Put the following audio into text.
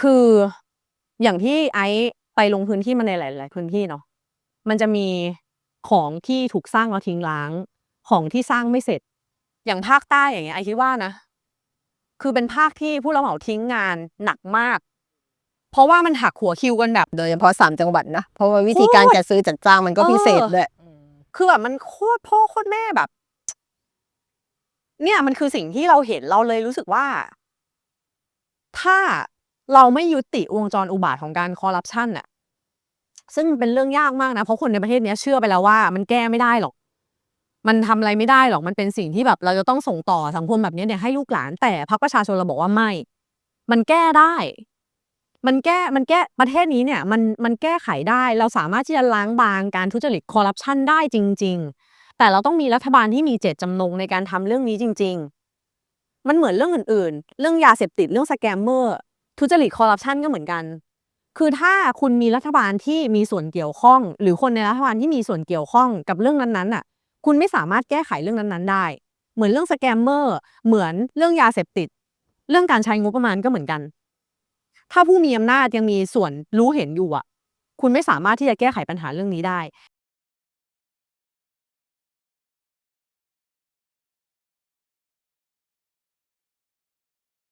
คืออย่างที่ไอซ์ไปลงพื้นที่มาในหลาย ๆ พื้นที่เนาะมันจะมีของที่ถูกสร้างแล้วทิ้งร้าง ของที่สร้างไม่เสร็จ อย่างภาคใต้อย่างเงี้ยไอซ์คิดว่านะ คือเป็นภาคที่ผู้รับเหมาทิ้งงานหนักมาก เพราะว่ามันหักหัวคิวกันแบบโดยเฉพาะสามจังหวัดนะเพราะว่าวิธีการจัดซื้อจัดจ้างมันก็เออพิเศษด้วยคือแบบมันโคตรพ่อโคตรแม่แบบ เนี่ยมันคือสิ่งที่เราเห็นเราเลยรู้สึกว่า ถ้า เราไม่ยุติวงจรอุบาทของการคอร์รัปชันน่ะซึ่งเป็นเรื่องยากมากนะ เพราะคนในประเทศนี้เชื่อไปแล้วว่า มันแก้ไม่ได้หรอก มันทำอะไรไม่ได้หรอก มันเป็นสิ่งที่แบบ เราจะต้องส่งต่อสังคมแบบนี้เนี่ยให้ลูกหลาน แต่พรรคประชาชนเราบอกว่าไม่ มันแก้ได้ มันแก้ มันแก้ ประเทศนี้เนี่ย มัน มันแก้ไขได้ เราสามารถที่จะล้างบางการทุจริตคอร์รัปชันได้จริง ๆ แต่เราต้องมีรัฐบาลที่มีเจตจำนงในการทำเรื่องนี้จริง ๆ มันเหมือนเรื่องอื่น ๆ เรื่องยาเสพติด เรื่องสแกมเมอร์ ทุจริตคอร์รัปชันก็เหมือนกัน คือถ้าคุณมีรัฐบาลที่มีส่วนเกี่ยวข้อง หรือคนในรัฐบาลที่มีส่วนเกี่ยวข้องกับเรื่องนั้นๆน่ะ คุณไม่สามารถแก้ไขเรื่องนั้นๆได้ เหมือนเรื่องสแกมเมอร์ เหมือนเรื่องยาเสพติด เรื่องการใช้งบประมาณก็เหมือนกัน ถ้าผู้มีอำนาจยังมีส่วนรู้เห็นอยู่อะ คุณไม่สามารถที่จะแก้ไขปัญหาเรื่องนี้ได้